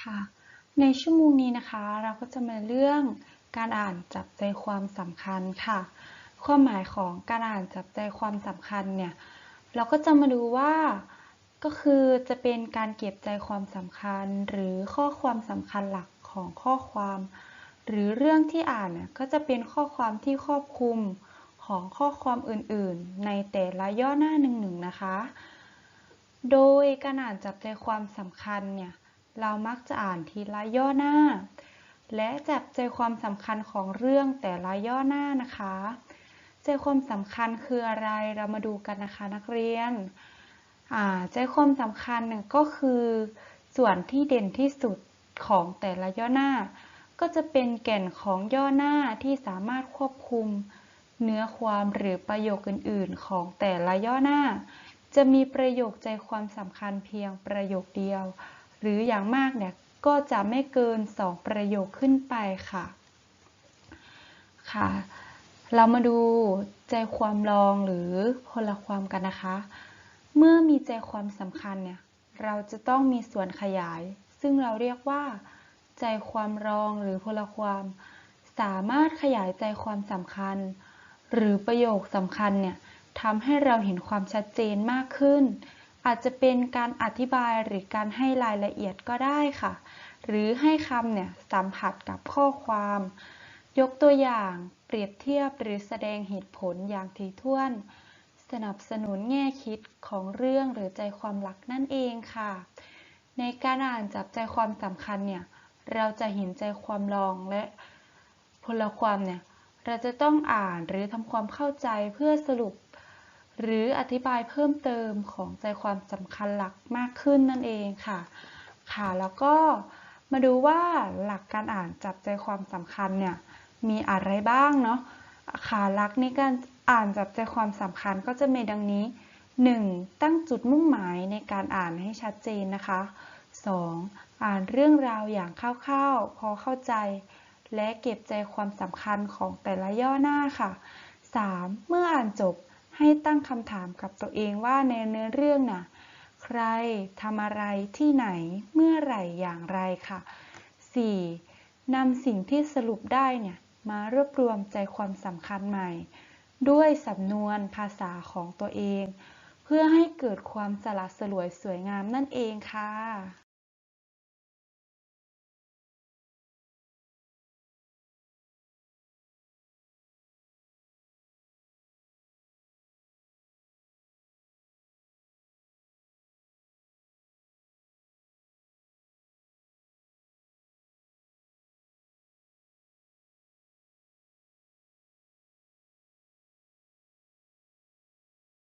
ค่ะ ในชั่วโมงนี้นะคะ เราก็จะมาเรื่องการอ่านจับใจความสำคัญค่ะ ความหมายของการอ่านจับใจความสำคัญเนี่ย เราก็จะมาดูว่าก็คือจะเป็นการเก็บใจความสำคัญ หรือข้อความสำคัญหลักของข้อความ หรือเรื่องที่อ่านเนี่ยก็จะเป็นข้อความที่ครอบคลุมของข้อความอื่นๆ ในแต่ละย่อหน้าหนึ่งๆนะคะ โดยการอ่านจับใจความสำคัญเนี่ย เรามักจะอ่านทีละย่อหน้า และจับใจความสำคัญของเรื่องแต่ละย่อหน้านะคะ ใจความสำคัญคืออะไรเรามาดูกันนะคะนักเรียนใจความสำคัญเนี่ยก็คือส่วนที่เด่นที่สุดของแต่ละย่อหน้า ก็จะเป็นแก่นของย่อหน้าที่สามารถควบคุมเนื้อความหรือประโยคอื่น ๆ ของแต่ละย่อหน้า จะมีประโยคใจความสำคัญเพียงประโยคเดียว หรืออย่างมากเนี่ยก็จะไม่เกิน 2 ประโยคขึ้นไปค่ะ ค่ะ เรามาดูใจความรองหรือพลความกันนะคะ เมื่อมีใจความสำคัญเนี่ย เราจะต้องมีส่วนขยาย ซึ่งเราเรียกว่า ใจความรองหรือพลความ สามารถขยายใจความสำคัญ หรือประโยคสำคัญเนี่ยทำให้เราเห็นความชัดเจนมากขึ้น อาจจะเป็นการอธิบายหรือการให้รายละเอียดก็ได้ค่ะ หรือให้คำเนี่ยสัมผัสกับข้อความ ยกตัวอย่างเปรียบเทียบหรือแสดงเหตุผลอย่างถี่ถ้วน สนับสนุนแง่คิดของเรื่องหรือใจความหลักนั่นเองค่ะ ในการอ่านจับใจความสำคัญเนี่ยเราจะเห็นใจความรองและพลความเนี่ยเราจะต้องอ่านหรือทำความเข้าใจเพื่อสรุป หรืออธิบายเพิ่มเติมของใจความสำคัญหลักมากขึ้นนั่นเองค่ะ ค่ะแล้วก็มาดูว่าหลักการอ่านจับใจความสำคัญเนี่ยมีอะไรบ้างเนาะค่ะหลักในการอ่านจับใจความสำคัญก็จะมีดังนี้ 1. ตั้งจุดมุ่งหมายในการอ่านให้ชัดเจนนะคะ 2. อ่านเรื่องราวอย่างคร่าวๆ พอเข้าใจ และเก็บใจความสำคัญของแต่ละย่อหน้าค่ะ 3. เมื่ออ่านจบ ให้ตั้งคำถามกับตัวเองว่าในเนื้อเรื่องน่ะ ใครทำอะไรที่ไหนเมื่อไหร่อย่างไรค่ะ 4. นำสิ่งที่สรุปได้เนี่ย มารวบรวมใจความสำคัญใหม่ ด้วยสำนวนภาษาของตัวเอง เพื่อให้เกิดความสละสลวยสวยงามนั่นเองค่ะ